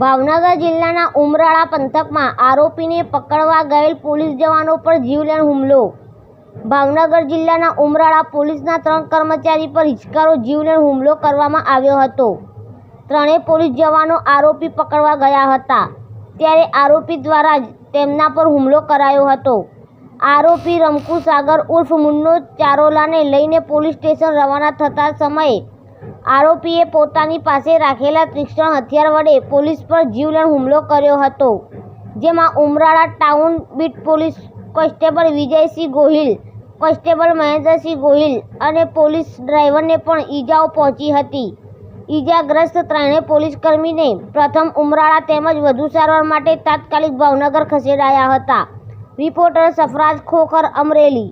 ભાવનગર જિલ્લાના ઉમરાળા પંથકમાં આરોપીને પકડવા ગયેલ પોલીસ જવાનો પર જીવલેણ હુમલો. ભાવનગર જિલ્લાના ઉમરાળા પોલીસના ત્રણ કર્મચારી પર હિચકારો જીવલેણ હુમલો કરવામાં આવ્યો હતો. ત્રણેય પોલીસ જવાનો આરોપી પકડવા ગયા હતા. ત્યારે આરોપી દ્વારા જ તેમના પર હુમલો કરાયો હતો. આરોપી રમકુ સાગર ઉર્ફ મુન્નો ચારોલાને લઈને પોલીસ સ્ટેશન રવાના થતા સમયે આરોપીએ પોતાની પાસે રાખેલા તીક્ષ્ણ હથિયાર વડે પોલીસ પર જીવલેણ હુમલો કર્યો હતો, જેમાં Umrala town beat police constable Vijaysinh Gohil, constable Mahendrasinh Gohil અને પોલીસ ડ્રાઈવરને પણ ઈજાઓ પહોંચી હતી. ઈજાગ્રસ્ત ત્રણે પોલીસકર્મીને પ્રથમ ઉમરાળા તેમજ વધુ સારવાર માટે તાત્કાલિક ભાવનગર ખસેડાયા હતા. રિપોર્ટર સફરાજ ખોખર અમરેલી